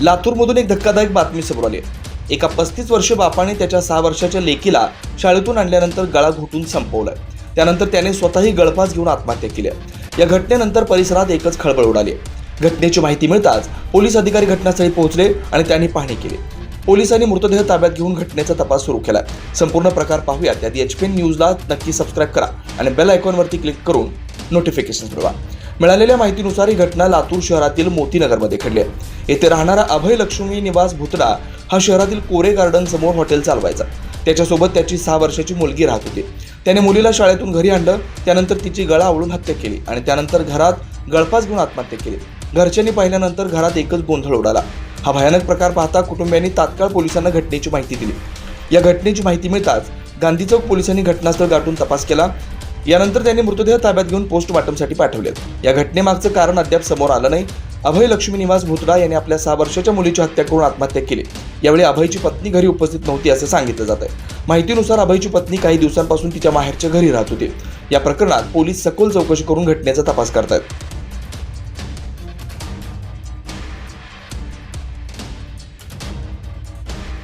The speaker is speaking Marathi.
लातूरमधून एक धक्कादायक बातमी समोर आली आहे. एका पस्तीस वर्ष बापाने त्याच्या सहा वर्षाच्या लेकीला शाळेतून आणल्यानंतर गळा घुटून संपवलाय. त्यानंतर त्याने स्वतःही गळफास घेऊन आत्महत्या केली आहे. या घटनेनंतर परिसरात एकच खळबळ उडाली घटनेची माहिती मिळताच पोलीस अधिकारी घटनास्थळी पोहोचले आणि त्यांनी पाहणी केली. पोलिसांनी मृतदेह ताब्यात घेऊन घटनेचा तपास सुरू केला संपूर्ण प्रकार पाहूया त्यात एच पी न्यूजला नक्की सबस्क्राईब करा आणि बेल आयकॉनवरती क्लिक करून नोटिफिकेशन मिळवा. मिळालेल्या माहितीनुसार ही घटना लातूर शहरातील मोतीनगरमध्ये घडली आहे. येथे राहणारा अभय लक्ष्मी निवास भुतडा हा शहरातील कोरे गार्डन समोर हॉटेल चालवायचा. त्याच्यासोबत त्याची सहा वर्षाची मुलगी राहत होती. त्याने मुलीला शाळेतून घरी आणलं त्यानंतर तिची गळा आवळून हत्या केली आणि त्यानंतर घरात गळफास घेऊन आत्महत्या केली. घरच्यांनी पाहिल्यानंतर घरात एकच गोंधळ उडाला. हा भयानक प्रकार पाहता कुटुंबियांनी तात्काळ पोलिसांना घटनेची माहिती दिली. या घटनेची माहिती मिळताच गांधी चौक पोलिसांनी घटनास्थळ गाठून तपास केला यानंतर त्यांनी मृतदेह ताब्यात घेऊन पोस्टमॉर्टमसाठी पाठवले या घटनेमागचं कारण अद्याप समोर आलं नाही. अभय लक्ष्मी निवास भुतडा यांनी आपल्या सहा वर्षाच्या मुलीची हत्या करून आत्महत्या केली. यावेळी अभयची पत्नी घरी उपस्थित नव्हती असं सांगितलं जात आहे. माहितीनुसार अभयची पत्नी काही दिवसांपासून तिच्या माहेरच्या घरी राहत होती. या प्रकरणात पोलीस सखोल चौकशी करून घटनेचा तपास करतायत.